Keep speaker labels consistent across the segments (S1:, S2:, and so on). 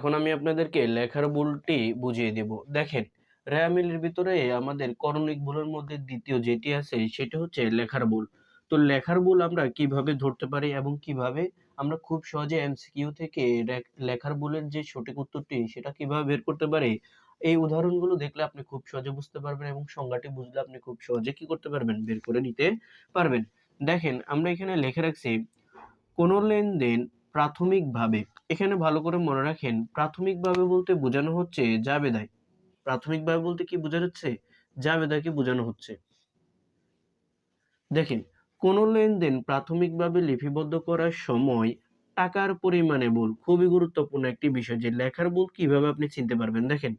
S1: এখন আমি আপনাদেরকে লেখার ভুলটি বুঝিয়ে দেব। দেখেন রেয়ামিলের ভিতরে আমাদের করণিক ভুলের মধ্যে দ্বিতীয় যেটি আছে, সেটা হচ্ছে লেখার ভুল। তো লেখার ভুল আমরা কীভাবে ধরতে পারি এবং কীভাবে আমরা খুব সহজে এমসিকিউ থেকে লেখার ভুলের যে সঠিক উত্তরটি, সেটা কীভাবে বের করতে পারি, এই উদাহরণগুলো দেখলে আপনি খুব সহজে বুঝতে পারবেন এবং সংজ্ঞাটি বুঝলে আপনি খুব সহজে কি করতে পারবেন, বের করে নিতে পারবেন। দেখেন, আমরা এখানে লিখে রাখছি, কোনো লেনদেন প্রাথমিকভাবে এখানে ভালো করে মনে রাখেন, প্রাথমিকভাবে বলতে বোঝানো হচ্ছে জাবেদায়। প্রাথমিকভাবে বলতে কি বোঝানো হচ্ছে জাবেদাকে বোঝানো হচ্ছে। দেখেন, কোনো লেনদেন প্রাথমিকভাবে লিপিবদ্ধ করার সময় টাকার পরিমাণে ভুল, খুবই গুরুত্বপূর্ণ একটি বিষয় যে লেখার ভুল কীভাবে আপনি চিনতে পারবেন। দেখেন,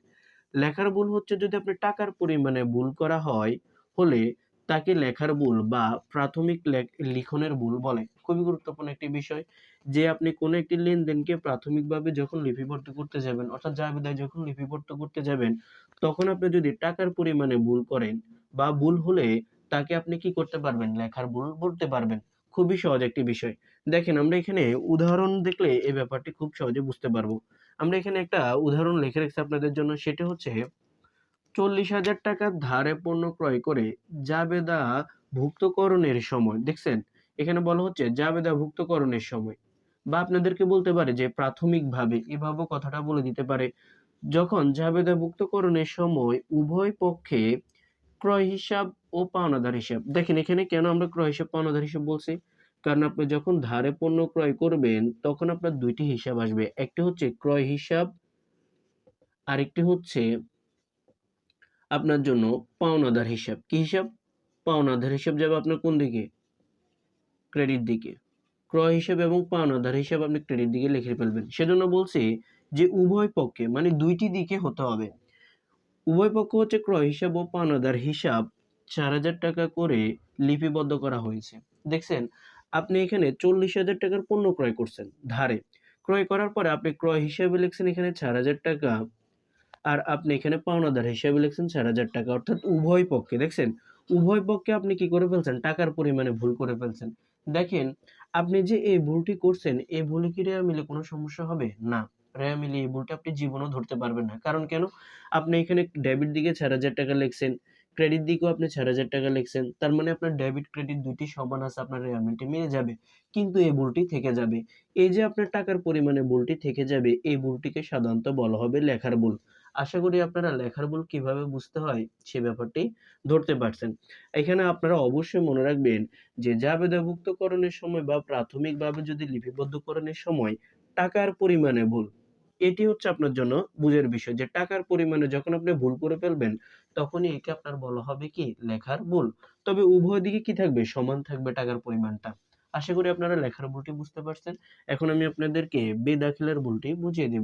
S1: লেখার ভুল হচ্ছে যদি আপনি টাকার পরিমাণে ভুল করা হয়, হলে তাকে লেখার ভুল বা প্রাথমিক লেখ- লিখনের ভুল বলে। খুবই গুরুত্বপূর্ণ একটি বিষয় যে আপনি কোনো একটি লেনদেনকে প্রাথমিকভাবে যখন লিপিবদ্ধ করতে যাবেন, অর্থাৎ জাবেদায় যখন লিপিবদ্ধ করতে যাবেন, তখন আপনি যদি টাকার পরিমাণে ভুল করেন বা ভুল হলে তাকে আপনি কি করতে পারবেন? লেখার ভুল বলতে পারবেন। খুবই সহজ একটি বিষয়। দেখেন, আমরা এখানে উদাহরণ দেখলে এই ব্যাপারটি খুব সহজে বুঝতে পারব। আমরা এখানে একটা উদাহরণ লিখে রেখেছি আপনাদের জন্য। সেটা হচ্ছে, চল্লিশ হাজার টাকা ধারে পণ্য ক্রয় করে জাবেদা ভুক্তকরণের সময়, দেখছেন? এখানে বলা হচ্ছে জাবেদা ভুক্তকরণের সময়। বা আপনাদেরকে বলতে পারে যে প্রাথমিকভাবে, এভাবেও কথাটা বলে দিতে পারে, যখন জাবেদা ভুক্তকরণের সময় উভয় পক্ষে ক্রয় হিসাব ও পাওনাদার হিসাব, দেখেন এখানে কেন আমরা ক্রয় হিসাব, পাওনাদার হিসাব বলছি? কারণ আপনি যখন ধারে পণ্য ক্রয় করবেন, তখন আপনার দুইটি হিসাব আসবে, একটি হচ্ছে ক্রয় হিসাব, আরেকটি হচ্ছে আপনার জন্য পাওনাদার হিসাব। কি হিসাব? পাওনাদার হিসাব যাবে আপনার কোন দিকে? ক্রেডিট দিকে। ক্রয় হিসাব এবং পাওনাদার হিসাব আপনি ক্রেডিট দিকে লিখে ফেলবেন। সেজন্য বলছি যে উভয় পক্ষে মানে দুইটি দিকে হতে হবে। উভয় পক্ষ হচ্ছে ক্রয় হিসাব ও পাওনাদার হিসাব চার হাজার টাকা করে লিপিবদ্ধ করা হয়েছে। দেখছেন, আপনি এখানে চল্লিশ হাজার টাকার পণ্য ক্রয় করছেন ধারে। ক্রয় করার পরে আপনি ক্রয় হিসাবে লিখছেন এখানে চার হাজার টাকা আর আপনি এখানে পাওনাদার হিসাবে লিখছেন চার হাজার টাকা। অর্থাৎ উভয় পক্ষে, দেখছেন? উভয় পক্ষে আপনি কি করে ফেলছেন? টাকার পরিমাণে ভুল করে ফেলছেন। দেখেন, আপনি যে এই ভুলটি করছেন, এই ভুলে কি রেয়া মিলে কোনো সমস্যা হবে? না। রেয়া মিলে এই ভুলটা আপনি জীবনও ধরতে পারবেন না। কারণ কেন? আপনি এখানে ডেবিট দিকে চার হাজার টাকা লিখছেন ক্রেডিট দিকেও আপনি চার হাজার টাকা লিখছেন, তার মানে আপনার ডেবিট ক্রেডিট দুইটি সমান আছে, আপনার রেয়া মিলটি মিলে যাবে। কিন্তু এই ভুলটি থেকে যাবে। এই যে আপনার টাকার পরিমাণে ভুলটি থেকে যাবে, এই ভুলটিকে সাধারণত বলা হবে লেখার ভুল। আশা করি আপনারা লেখার ভুল কীভাবে বুঝতে হয় সে ব্যাপারটি ধরতে পারছেন। এখানে আপনারা অবশ্যই মনে রাখবেন যে জাবেদাভুক্তকরণের সময় বা প্রাথমিকভাবে যদি লিপিবদ্ধকরণের সময় টাকার পরিমাণে ভুল, এটি হচ্ছে আপনার জন্য বুঝের বিষয় যে, টাকার পরিমাণে যখন আপনি ভুল করে ফেলবেন, তখনই একে আপনার বলা হবে কি, লেখার ভুল। তবে উভয় দিকে কি থাকবে? সমান থাকবে টাকার পরিমাণটা। আশা করি আপনারা লেখার ভুলটি বুঝতে পারছেন। এখন আমি আপনাদেরকে বেদাখিলের ভুলটি বুঝিয়ে দেব।